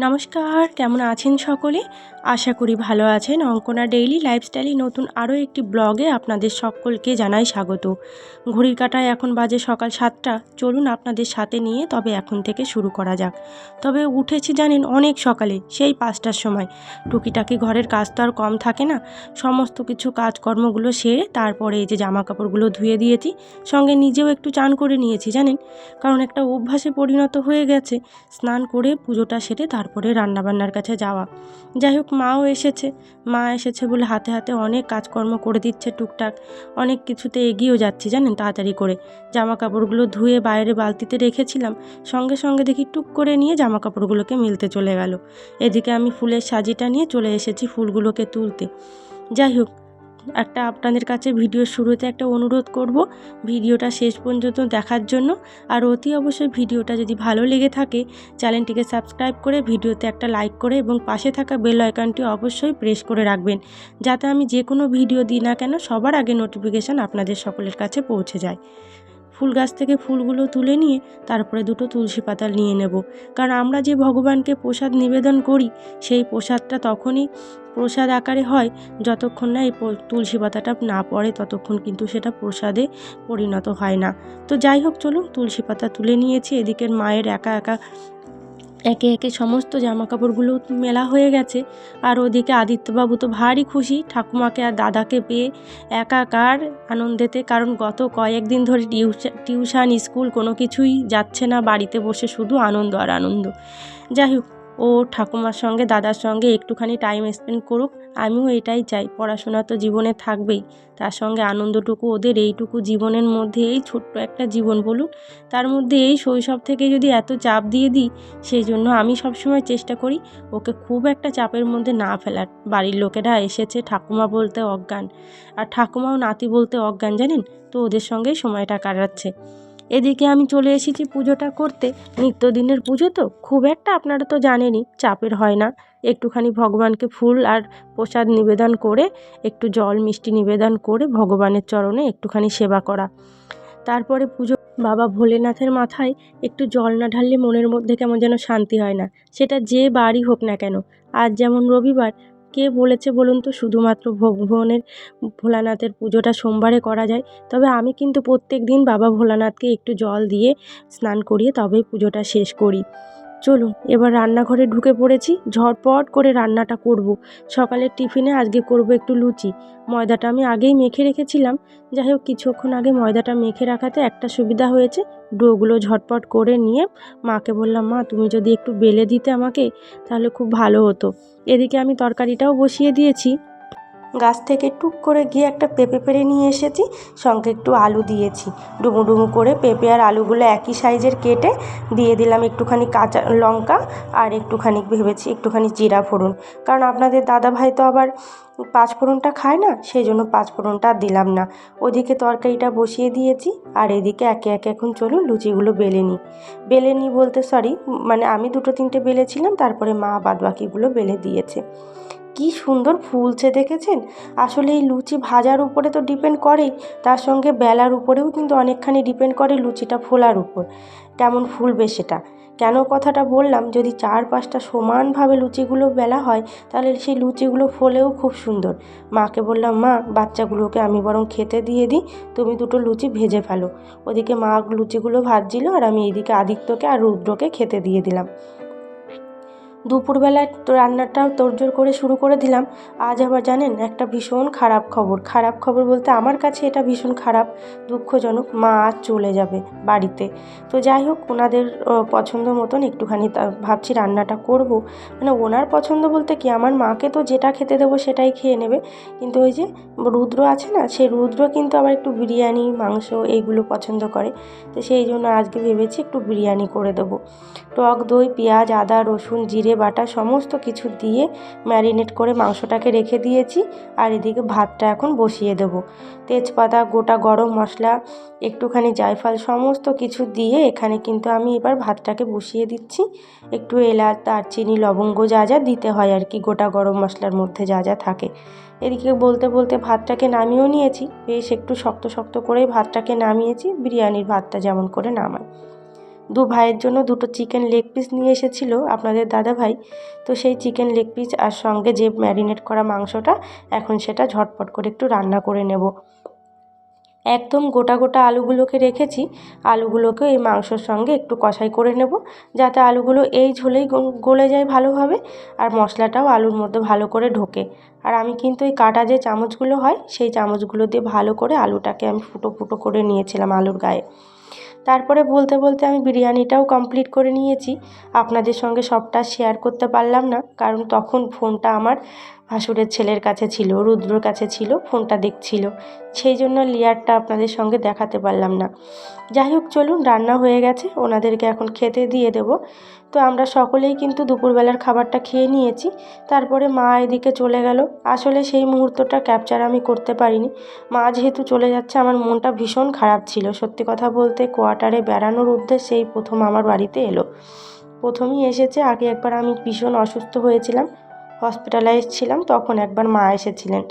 নমস্কার, কেমন আছেন সকলে? আশা করি ভালো আছেন। অঙ্কনা ডেইলি লাইফস্টাইলে নতুন আরও একটি ব্লগে আপনাদের সকলকে জানাই স্বাগত। ঘড়ির কাটায় এখন বাজে সকাল সাতটা। চলুন আপনাদের সাথে নিয়ে তবে এখন থেকে শুরু করা যাক। তবে উঠেছি জানেন অনেক সকালে, সেই পাঁচটার সময়। টুকিটাকি ঘরের কাজ তো আর কম থাকে না। সমস্ত কিছু কাজকর্মগুলো সেরে তারপরে এই যে জামা কাপড়গুলো ধুয়ে দিয়েছি, সঙ্গে নিজেও একটু চান করে নিয়েছি জানেন। কারণ একটা অভ্যাসে পরিণত হয়ে গেছে। স্নান করে পুজোটা সেরে তারপরে রান্নাবান্নার কাছে যাওয়া। যাই হোক মাও এসেছে। মা এসেছে বলে হাতে হাতে অনেক কাজকর্ম করে দিচ্ছে টুকটাক। অনেক কিছুতে এগিয়েও যাচ্ছি, জানেন, তাড়াতাড়ি করে। জামা কাপড়গুলো ধুয়ে বাইরে বালতিতে রেখেছিলাম। সঙ্গে সঙ্গে দেখি টুক করে নিয়ে জামা কাপড়গুলোকে মিলতে চলে গেল। এদিকে আমি ফুলের সাজিটা নিয়ে চলে এসেছি ফুলগুলোকে তুলতে। যাই হোক একটা আপনাদের কাছে ভিডিও শুরুতে একটা অনুরোধ করব ভিডিওটা শেষ পর্যন্ত দেখার জন্য। আর অতি অবশ্যই ভিডিওটা যদি ভালো লেগে থাকে, চ্যানেলটিকে সাবস্ক্রাইব করে ভিডিওতে একটা লাইক করে এবং পাশে থাকা বেল আইকনটি অবশ্যই প্রেস করে রাখবেন, যাতে আমি যে কোনো ভিডিও দিই না কেন সবার আগে নোটিফিকেশান আপনাদের সকলের কাছে পৌঁছে যায়। ফুল গাছ থেকে ফুলগুলো তুলে নিয়ে তারপরে দুটো তুলসী পাতা নিয়ে নেব। কারণ আমরা যে ভগবানকে প্রসাদ নিবেদন করি, সেই প্রসাদটা তখনই প্রসাদ আকারে হয় যতক্ষণ না এই তুলসী পাতাটা না পড়ে, ততক্ষণ কিন্তু সেটা প্রসাদে পরিণত হয় না। তো যাই হোক, চলুন তুলসী পাতা তুলে নিয়েছি। এদিকের মায়ের একা একা একে একে সমস্ত জামা কাপড়গুলো মেলা হয়ে গেছে। আর ওদিকে আদিত্যবাবু তো ভারী খুশি। ঠাকুমাকে আর দাদাকে পেয়ে একাকার আনন্দেতে, কারণ গত কয়েকদিন ধরে টিউশন টিউশন, স্কুল কোনো কিছুই যাচ্ছে না, বাড়িতে বসে শুধু আনন্দ আর আনন্দ। যাই হোক ও ঠাকুমার সঙ্গে, দাদার সঙ্গে একটুখানি টাইম স্পেন্ড করুক, আমিও এটাই চাই। পড়াশোনা তো জীবনে থাকবেই। তার সঙ্গে আনন্দটুকু ওদের, এইটুকু জীবনের মধ্যে, এই ছোট্ট একটা জীবন বলুন তার মধ্যে এই শৈশব থেকে যদি এত চাপ দিয়ে দিই সেই জন্য আমি সবসময় চেষ্টা করি, ওকে খুব একটা চাপের মধ্যে না ফেলার। বাড়ির লোকেরা এসেছে ঠাকুমা বলতে অজ্ঞান। আর ঠাকুমাও নাতি বলতে অজ্ঞান, জানেন? তো ওদের সঙ্গেই সময়টা কাটাচ্ছে। এদিকে আমি চলে এসেছি পুজোটা করতে। নিত্যদিনের পুজো তো, খুব একটা আপনারা তো জানেনই, চাপের হয় না। একটুখানি ভগবানকে ফুল আর প্রসাদ নিবেদন করে, একটু জল মিষ্টি নিবেদন করে ভগবানের চরণে একটুখানি সেবা করা। তারপরে পুজো, বাবা ভোলেনাথের মাথায় একটু জল না ঢাললে মনের মধ্যে কেমন যেন শান্তি হয় না। সেটা যে বাড়ি হোক না কেন, আজ যেমন রবিবার কে বলেছে বলুন তো? শুধুমাত্র ভগবানের ভোলানাথের পুজোটা সোমবারে করা যায়। তবে আমি কিন্তু প্রত্যেক দিন বাবা ভোলানাথকে একটু জল দিয়ে স্নান করিয়ে তবেই পুজোটা শেষ করি। চলুন, এবার রান্নাঘরে ঢুকে পড়েছি, ঝটপট করে রান্নাটা করব। সকালের টিফিনে আজকে করব একটু লুচি। ময়দাটা আমি আগেই মেখে রেখেছিলাম। যাই হোক কিছুক্ষণ আগে ময়দাটা মেখে রাখাতে একটা সুবিধা হয়েছে। ডোগুলো ঝটপট করে নিয়ে মাকে বললাম, মা, তুমি যদি একটু বেলে দিতে আমাকে, তাহলে খুব ভালো হতো। এদিকে আমি তরকারিটাও বসিয়ে দিয়েছি। গাছ থেকে টুক করে গিয়ে একটা পেঁপে পেড়ে নিয়ে এসেছি, সঙ্গে একটু আলু দিয়েছি। ডুমু ডুমু করে পেঁপে আর আলুগুলো একই সাইজের কেটে দিয়ে দিলাম একটুখানি কাঁচা লঙ্কা আর একটুখানি ভেবেছি একটুখানি জিরা ফোড়ন। কারণ আপনাদের দাদা ভাই তো আবার পাঁচ ফোড়নটা খায় না, সেই জন্য পাঁচ ফোড়নটা দিলাম না। ওদিকে তরকারিটা বসিয়ে দিয়েছি আর এদিকে একে একে এখন চলুন লুচিগুলো বেলে নিই। বেলে নিই বলতে সরি মানে আমি দুটো তিনটে বেলেছিলাম, তারপরে মা বাদ বাকিগুলো বেলে দিয়েছে। কি সুন্দর ফুলছে দেখেছেন? আসলে এই লুচি ভাজার উপরে তো ডিপেন্ড করেই তার সঙ্গে বেলার উপরেও কিন্তু অনেকখানি ডিপেন্ড করে লুচিটা ফোলার উপর। কেমন ফুলবে সেটা? কেন কথাটা বললাম, যদি চার পাঁচটা সমানভাবে লুচিগুলো বেলা হয়, তাহলে সেই লুচিগুলো ফোলেও খুব সুন্দর। মাকে বললাম, মা, বাচ্চাগুলোকে আমি বরং খেতে দিয়ে দিই, তুমি দুটো লুচি ভেজে ফেলো। ওদিকে মা লুচিগুলো ভাজছিল আর আমি এইদিকে আদিত্যকে আর রুদ্রকে খেতে দিয়ে দিলাম। দুপুরবেলায় তো রান্নাটাও তোড়জোড় করে শুরু করে দিলাম। আজ আবার জানেন, একটা ভীষণ খারাপ খবর। খারাপ খবর বলতে আমার কাছে এটা ভীষণ খারাপ, দুঃখজনক। মা আজ চলে যাবে বাড়িতে। তো যাই হোক, ওনাদের পছন্দ মতন একটুখানি ভাবছি রান্নাটা করব। মানে ওনার পছন্দ বলতে কি, আমার মাকে তো যেটা খেতে দেবো সেটাই খেয়ে নেবে। কিন্তু ওই যে রুদ্র আছে না সেই রুদ্র কিন্তু আবার একটু বিরিয়ানি, মাংস এইগুলো পছন্দ করে। তো সেই জন্য আজকে ভেবেছি একটু বিরিয়ানি করে দেবো। টক দই, পেঁয়াজ, আদা, রসুন, জিরে বাটা সমস্ত কিছু দিয়ে ম্যারিনেট করে মাংসটাকে রেখে দিয়েছি আর এদিকে ভাতটা এখন বসিয়ে দেবো। তেজপাতা, গোটা গরম মশলা, একটুখানি জায়ফল সমস্ত কিছু দিয়ে এখানে কিন্তু আমি এবার ভাতটাকে বসিয়ে দিচ্ছি। একটু এলাচ, দারচিনি, লবঙ্গ যা যা দিতে হয় আর কি, গোটা গরম মশলার মধ্যে যা যা থাকে। এদিকে বলতে বলতে ভাতটাকে নামিয়েও নিয়েছি। বেশ একটু শক্ত শক্ত করেই ভাতটাকে নামিয়েছি। বিরিয়ানির ভাতটা যেমন করে নামাই। দু ভাইয়ের জন্য দুটো চিকেন লেগ পিস নিয়ে এসেছিল আপনাদের দাদা ভাই। তো সেই চিকেন লেগ পিস আর সঙ্গে যে ম্যারিনেট করা মাংসটা, এখন সেটা ঝটপট করে একটু রান্না করে নেব। একদম গোটা গোটা আলুগুলোকে রেখেছি আলুগুলোকে এই মাংসর সঙ্গে একটু কষাই করে নেব, যাতে আলুগুলো এই ঝোলেই গলে যায় ভালোভাবে, আর মশলাটাও আলুর মধ্যে ভালো করে ঢোকে। আর আমি কিন্তু এই কাটা যে চামচগুলো হয়, সেই চামচগুলো দিয়ে ভালো করে আলুটাকে আমি ফুটো ফুটো করে নিয়েছিলাম আলুর গায়ে। তারপরে বলতে বলতে আমি বিরিয়ানিটাও কমপ্লিট করে নিয়েছি। আপনাদের সঙ্গে সবটা শেয়ার করতে পারলাম না, কারণ তখন ফোনটা আমার ভাসুরের ছেলের কাছে ছিল, রুদ্রর কাছে ছিল, ফোনটা দেখছিল। সেই জন্য লেয়ারটা আপনাদের সঙ্গে দেখাতে পারলাম না। যাই হোক, চলুন, রান্না হয়ে গেছে, ওনাদেরকে এখন খেতে দিয়ে দেব। তো আমরা সকলেই কিন্তু দুপুরবেলার খাবারটা খেয়ে নিয়েছি, তারপরে মা এদিকে চলে গেল। আসলে সেই মুহূর্তটা ক্যাপচার আমি করতে পারিনি। মা যেহেতু চলে যাচ্ছে, আমার মনটা ভীষণ খারাপ ছিল। সত্যি কথা বলতে কোয়ার্টারে বেড়ানোর উদ্দেশ্যে এই প্রথম আমার বাড়িতে এলো। প্রথমেই এসেছে, আগে একবার আমি ভীষণ অসুস্থ হয়েছিলাম। হসপিটালাইজ ছিলাম, তখন একবার মা এসেছিলেন।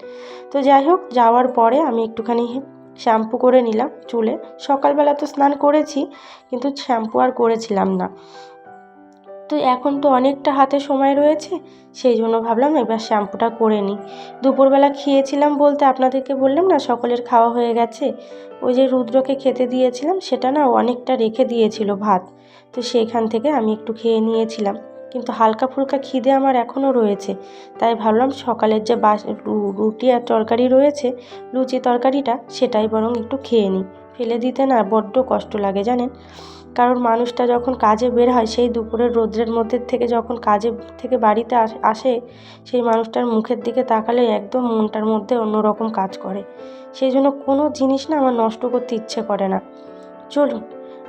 তো যাই হোক, যাওয়ার পরে আমি একটুখানি শ্যাম্পু করে নিলাম চুলে। সকালবেলা তো স্নান করেছি, কিন্তু শ্যাম্পু আর করেছিলাম না। তো এখন তো অনেকটা হাতে সময় রয়েছে, সেই জন্য ভাবলাম এবার শ্যাম্পুটা করে নিই। দুপুরবেলা খেয়েছিলাম বলতে আপনাদেরকে বললাম না, সকলের খাওয়া হয়ে গেছে। ওই যে রুদ্রকে খেতে দিয়েছিলাম, সেটা না অনেকটা রেখে দিয়েছিল ভাত। তো সেইখান থেকে আমি একটু খেয়ে নিয়েছিলাম। কিন্তু হালকা ফুলকা খিদে আমার এখনও রয়েছে। তাই ভাবলাম সকালের যে বাস রুটি আর তরকারি রয়েছে, লুচি তরকারিটা, সেটাই বরং একটু খেয়ে নিই। ফেলে দিতে না বড্ড কষ্ট লাগে, জানেন? কারণ মানুষটা যখন কাজে বের হয়, সেই দুপুরের রৌদ্রের মধ্যে থেকে যখন কাজে থেকে বাড়িতে আসে, সেই মানুষটার মুখের দিকে তাকালে একদম মনটার মধ্যে অন্যরকম কাজ করে। সেই জন্য কোনো জিনিস না আমার নষ্ট করতে ইচ্ছে করে না। চলুন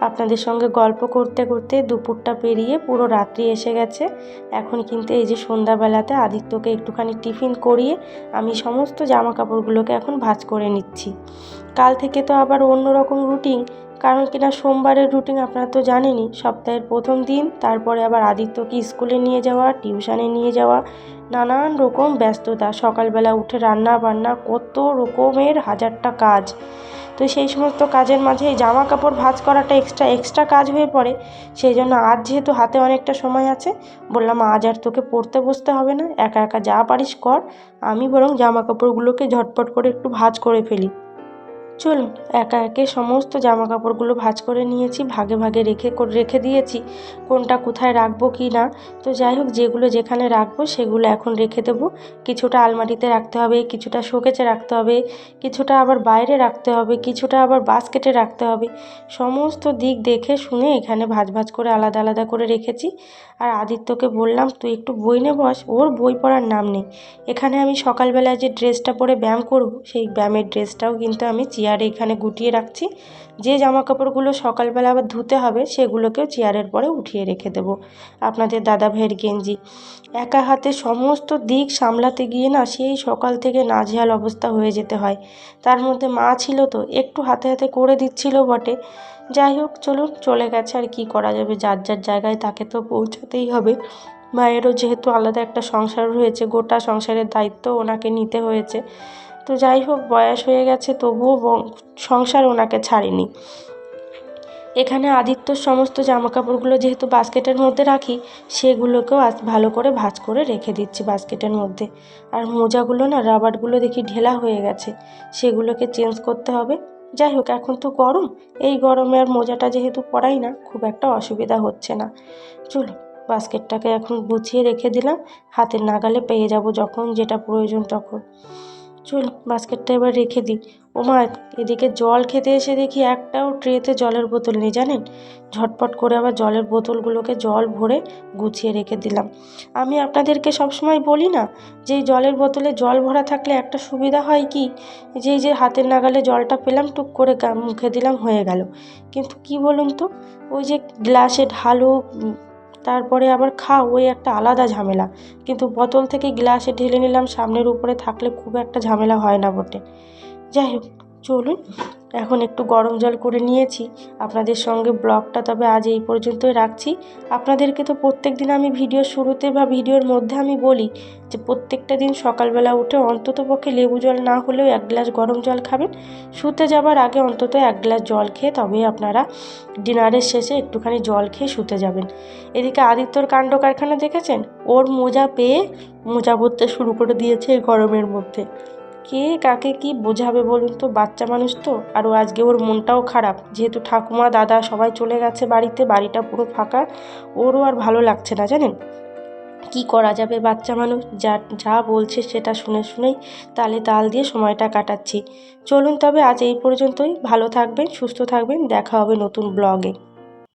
আপনাদের সঙ্গে গল্প করতে করতে দুপুরটা পেরিয়ে পুরো রাত্রি এসে গেছে। এখন কিন্তু এই যে সন্ধ্যাবেলাতে আদিত্যকে একটুখানি টিফিন করিয়ে আমি সমস্ত জামা কাপড়গুলোকে এখন ভাজ করে নিচ্ছি। কাল থেকে তো আবার অন্য রকম রুটিন, কারণ কিনা সোমবারের রুটিন আপনারা তো জানেনই, সপ্তাহের প্রথম দিন, তারপরে আবার আদিত্যকে স্কুলে নিয়ে যাওয়া, টিউশনে নিয়ে যাওয়া, নানান রকম ব্যস্ততা, সকালবেলা উঠে রান্না বান্না কত রকমের হাজারটা কাজ। তো সেই সমস্ত কাজের মাঝে এই জামা কাপড় ভাঁজ করাটা এক্সট্রা এক্সট্রা কাজ হয়ে পড়ে। সেই জন্য আজ যেহেতু হাতে অনেকটা সময় আছে, বললাম আজ আর তোকে পড়তে বসতে হবে না, একা একা যা পারিস কর। আমি বরং জামা কাপড়গুলোকে ঝটপট করে একটু ভাঁজ করে ফেলি। চলুন, একা একে সমস্ত জামা কাপড়গুলো ভাঁজ করে নিয়েছি, ভাগে ভাগে রেখে রেখে দিয়েছি। কোনটা কোথায় রাখব কি না? তো যাই হোক, যেগুলো যেখানে রাখব সেগুলো এখন রেখে দেবো। কিছুটা আলমারিতে রাখতে হবে, কিছুটা শোকেচে রাখতে হবে, কিছুটা আবার বাইরে রাখতে হবে, কিছুটা আবার বাস্কেটে রাখতে হবে। সমস্ত দিক দেখে শুনে এখানে ভাজ ভাজ করে আলাদা আলাদা করে রেখেছি। আর আদিত্যকে বললাম, তুই একটু বই নে বস, ওর বই পড়ার নাম নেই। এখানে আমি সকালবেলায় যে ড্রেসটা পরে ব্যায়াম করব, সেই ব্যায়ামের ড্রেসটাও কিন্তু আমি চেয়ারে এখানে গুটিয়ে রাখছি। যে জামা কাপড়গুলো সকালবেলা আবার ধুতে হবে, সেগুলোকেও চেয়ারের পরে উঠিয়ে রেখে দেবো। আপনাদের দাদা ভাইয়ের গেঞ্জি। একা হাতে সমস্ত দিক সামলাতে গিয়ে না সেই সকাল থেকে নাজেহাল অবস্থা হয়ে যেতে হয়। তার মধ্যে মা ছিল তো, একটু হাতে হাতে করে দিচ্ছিল বটে। যাই হোক, চলুন, চলে গেছে আর কি করা যাবে। যার যার জায়গায় তাকে তো পৌঁছাতেই হবে। মায়েরও যেহেতু আলাদা একটা সংসার রয়েছে, গোটা সংসারের দায়িত্ব ওনাকে নিতে হয়েছে। তো যাই হোক, বয়স হয়ে গেছে, তবুও সংসার ওনাকে ছাড়েনি। এখানে আদিত্যর সমস্ত জামা কাপড়গুলো যেহেতু বাস্কেটের মধ্যে রাখি, সেগুলোকেও আজ ভালো করে ভাঁজ করে রেখে দিচ্ছি বাস্কেটের মধ্যে। আর মোজাগুলো না, রাবারগুলো দেখি ঢেলা হয়ে গেছে, সেগুলোকে চেঞ্জ করতে হবে। যাই হোক, এখন তো গরম, এই গরমে আর মোজাটা যেহেতু পরাই না, খুব একটা অসুবিধা হচ্ছে না। চলো বাস্কেটটাকে এখন গুছিয়ে রেখে দিলাম, হাতের নাগালে পেয়ে যাব যখন যেটা প্রয়োজন তখন। চল বাস্কেটটা এবার রেখে দিই। ওমা, এদিকে জল খেতে এসে দেখি একটাও ট্রেতে জলের বোতল নেই, জানেন? ঝটপট করে আবার জলের বোতলগুলোকে জল ভরে গুছিয়ে রেখে দিলাম। আমি আপনাদেরকে সবসময় বলি না, যে জলের বোতলে জল ভরা থাকলে একটা সুবিধা হয় কি? যে যে হাতের নাগালে জলটা পেলাম, টুক করে মুখে দিলাম, হয়ে গেল। কিন্তু কি বলুন তো, ওই যে গ্লাসে ঢালো তারপরে আবার খাও, ওই একটা আলাদা ঝামেলা। কিন্তু বোতল থেকে গ্লাসে ঢেলে নিলাম, সামনের উপরে থাকলে খুব একটা ঝামেলা হয় না বটে। যাই হোক, চলুন। এখন একটু গরম জল করে নিয়েছি। আপনাদের সঙ্গে ব্লগটা তবে আজ এই পর্যন্তই রাখছি। আপনাদেরকে তো প্রত্যেক দিন আমি ভিডিও শুরুতে বা ভিডিওর মধ্যে আমি বলি যে প্রত্যেকটা দিন সকালবেলা উঠে অন্তত পক্ষে লেবু জল না হলেও এক গ্লাস গরম জল খাবেন। শুতে যাবার আগে অন্তত এক গ্লাস জল খেয়ে তবে আপনারা ডিনারের শেষে একটুখানি জল খেয়ে শুতে যাবেন। এদিকে আদিত্যর কাণ্ড কারখানা দেখেছেন? ওর মোজা পেয়ে মোজা পরতে শুরু করে দিয়েছে এই গরমের মধ্যে। কে কাকে কি বোঝাবে বলুন তো? বাচ্চা মানুষ তো। আর ও আজকে ওর মনটাও খারাপ। যেহেতু ঠাকুমা, দাদা সবাই চলে গেছে বাড়িতে, বাড়িটা পুরো ফাঁকা। ওরও আর ভালো লাগছে না, জানেন? কি করা যাবে বাচ্চা মানুষ? যা যা বলছে সেটা শুনে শুনেই তালে তাল দিয়ে সময়টা কাটাচ্ছি। চলুন তবে আজ এই পর্যন্তই। ভালো থাকবেন, সুস্থ থাকবেন। দেখা হবে নতুন ব্লগে।